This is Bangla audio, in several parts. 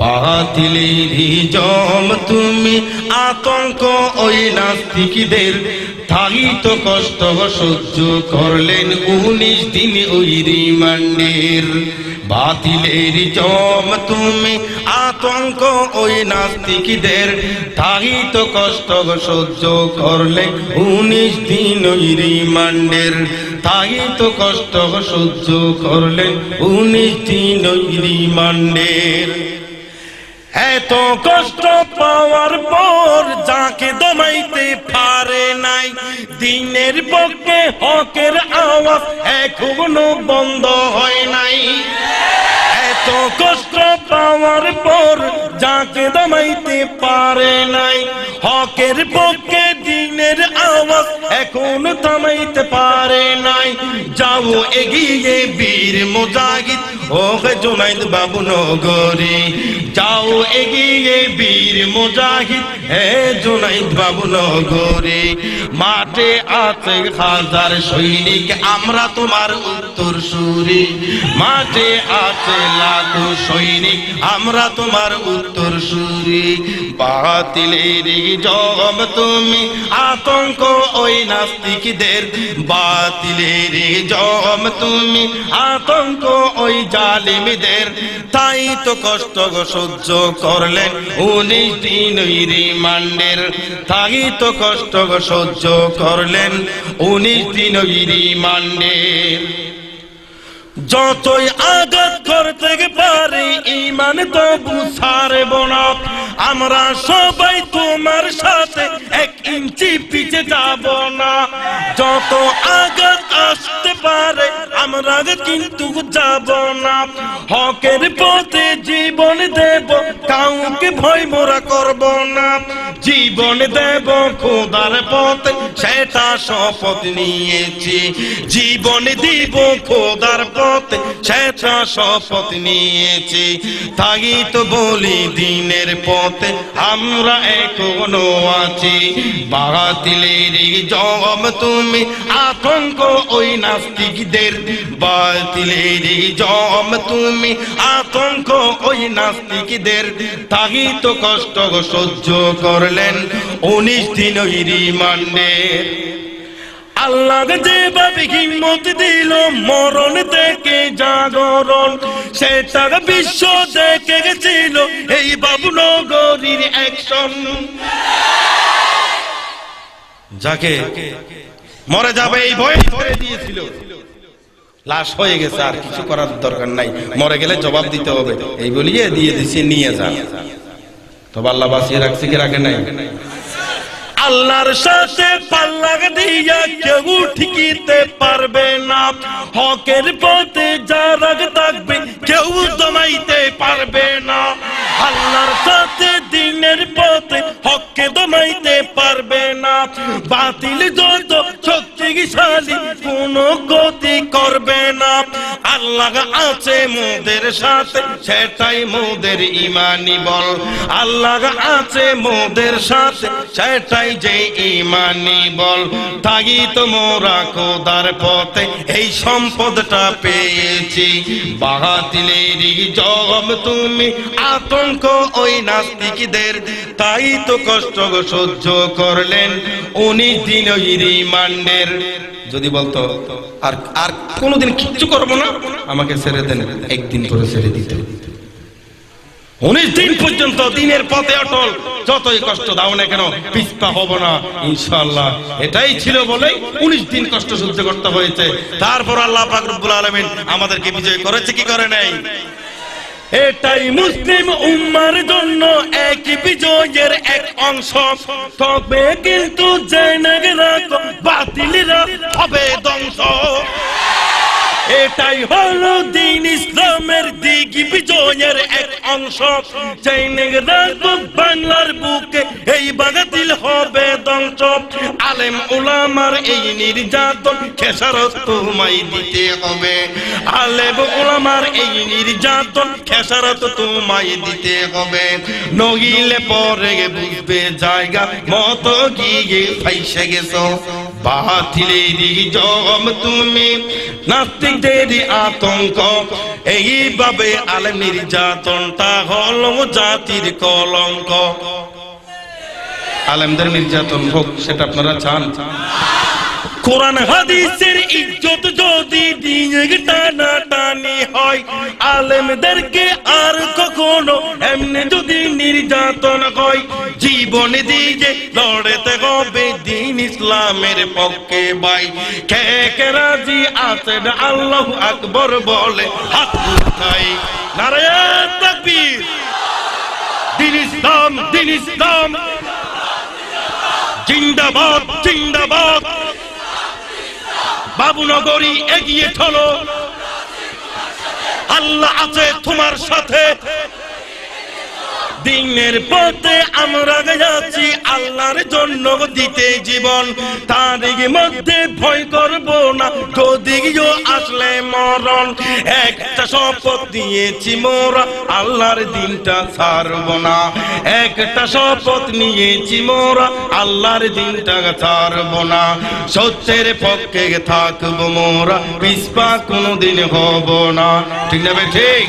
বাতিলেরই জম তুমি আতঙ্ক ওই নাস্তিকদের। তাই তো কষ্ট সহ্য করলেন উনিশ দিন ওই রিমান্ডের। বাতিলের জম তুমি আতঙ্ক ওই নাস্তিকদের। তাই তো কষ্ট সহ্য করলে উনিশ দিন ওই রিমান্ডের। তাই তো কষ্ট সহ্য করলেন উনিশ দিন ওই রিমান্ডের। এত কষ্ট পাওয়ার পর যাকে দমাইতে পারে নাই দিনের পক্ষে হকের আওয়াজ এখনও বন্ধ হয় নাই এত কষ্ট পাওয়ার পর যাকে দমাইতে পারে নাই হকের পক্ষে এখন থামাইতে পারে নাই। যাও, এগিয়ে বীর মুজাহিদ। ওহ, জুনাইদ বাবু নগরী। যাও, এগিয়ে বীর মুজাহিদ। হে জুনাইদ বাবু নগরী, মাঠে আছে হাজার সৈনিক, আমরা তোমার উত্তর সুরি। মাঠে আছে লাখো সৈনিক, আমরা তোমার উত্তর সুরি। বাতিলের জম তুমি, আতঙ্ক ওই নাস্তিকদের। বাতিলের জম তুমি, আতঙ্ক ওই জালিমদের। তাই তো কষ্ট সহ্য করলেন, উনিশ দিন রিমান্ডের তাই তো কষ্ট সহ্য করলেন উনিশ দিন ওই রিমান্ডের যতই আঘাত করতে পারি, ইমান তো বুঝারব না। আমরা সবাই তোমার সাথে এক ইঞ্চি পিছে যাব না। যত পারে আমরা কিন্তু যাব না। হকের পথে জীবন দেব কাউকে ভয় মোরা করব না। জীবন দেব খোদার পথে সেটা শপথ নিয়েছি। জীবন দিব খোদার পথে সেটা শপথ নিয়েছি। তাই তো বলি দিনের পথে, আমরা এখনও আছি। বাতিলের জম তুমি আতঙ্ক ওই নাস্তিকদের। বাতিলের জম তুমি আতঙ্ক ওই নাস্তিকদের। তাই তো কষ্ট সহ্য করলেন উনিশ দিন ওই রিমান্ডের আল্লাহ যেভাবে হিম্মত দিল, মরণ থেকে জাগরণ সেটা বিশ্ব দেখে গেছিল, এই বাবুনগরীর অ্যাকশন যাকে মরে যাবে এই ভয় ধরে দিয়েছিল। লাশ হয়ে গেছে, আর কিছু করার দরকার নাই। মরে গেলে জবাব দিতে হবে। এই বলিয়ে দিয়ে দিছে, নিয়ে যান তবে আল্লাহ বাঁচিয়ে রাখছে কি রাখে নাই? আল্লাহর সাথে দিয়া কেউ ঠিকিতে পারবে না। হকের পথে যারা থাকবে কেউ দমাইতে পারবে না। আল্লাহর সাথে দিনের পথে হককে দমাইতে পারবে না। বাতিল যত শক্তিশালী, কোন গতি করবে না। আল্লাহ আছে মোদের সাথে, সেটাই মোদের ইমানি বল। আল্লাহ আছে মোদের সাথে, সেটাই যে ইমানি বল। তাই তো মোরা কোদার পথে এই সম্পদটা পেয়েছি। বাহাতিলেরই জব তুমি আতঙ্ক ওই নাস্তিকদের। তাই তো কষ্ট সহ্য করলেন উনিশ দিন ওই রিমান্ডের। যদি বলতো, আর আর কোনোদিন কিচ্ছু করব না, আমাকে ছেড়ে দেন। একদিন করে ছেড়ে দিতে। উনিশ দিন পর্যন্ত দিনের পথে অটল। যতই কষ্ট দাও না কেন হব না, ইনশাআল্লাহ। এটাই ছিল বলে উনিশ দিন কষ্ট সহ্য করতে হয়েছে। তারপর আল্লাহ আলামিন আমাদেরকে বিজয় করেছে, কি করে নাই? এটাই মুসলিম উম্মার জন্য এক বিজয়ের এক অংশ। তবে কিন্তু জেনে রাখো বাতিলরা হবে ধ্বংস। এটাই হলো দিন ইসলামের দিক, বিজয়ের এক অংশ। জেনে রাখো বাংলার বুকে, এই বাগাতিল হবে ধ্বংস। আলেম উলামার এই নির্যাতন খেসারত তোমায় দিতে হবে। আলেম উলামার এই নির্যাতন খেসারত তোমায় দিতে হবে। নগিলে পরে বুঝবে জায়গা, মতো গিয়ে ফাইসে গেছো। বাতিলেরই জম তুমি নাস্তিক নাস্তিকদের আতঙ্ক। এইভাবে আলেম নির্যাতনটা হল জাতির কলঙ্ক। আলেমদের নির্যাতন হোক, সেটা আপনারা চান। কোরআন হাদিসের ইজ্জত যদি দিয়ে টানা টানি হয়, আলেমদেরকে আর কখনো এমনি যদি নির্যাতন হয়, জীবন দিয়ে লড়তে হবে দিন ইসলামের পক্ষে ভাই। কে কে রাজি আছেন? আল্লাহ আকবর বলে, হাত উঠাই। নারায়ণ তাকবীর। দিন ইসলাম দিন ইসলাম। জিন্দাবাদ জিন্দাবাদ। বাবুনগরী এগিয়ে চলো। আল্লাহ আছে তোমার সাথে। দিনের পথে আমরা যাচ্ছি আল্লাহর জন্য দিতে জীবন। তার মধ্যে ভয় করব না যদিও আসলে মরণ। একটা শপথ দিয়েছি মোরা, আল্লাহর দিনটা ছাড়ব না। একটা শপথ নিয়েছি মোরা, আল্লাহর দিনটা ছাড়ব না। সত্যের পক্ষে থাকব মোরা, পিসপা কোনোদিন হব না। ঠিক না ঠিক?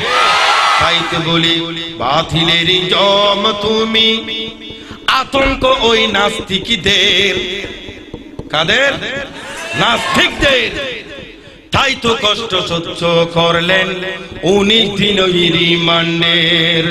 তাইতে বলি বাতিলের জম তুমি। আতঙ্ক ওই নাস্তিকদের। কাদের? নাস্তিকদের। তাই তো কষ্ট সহ্য করলেন উনিশ দিন রিমান্ডের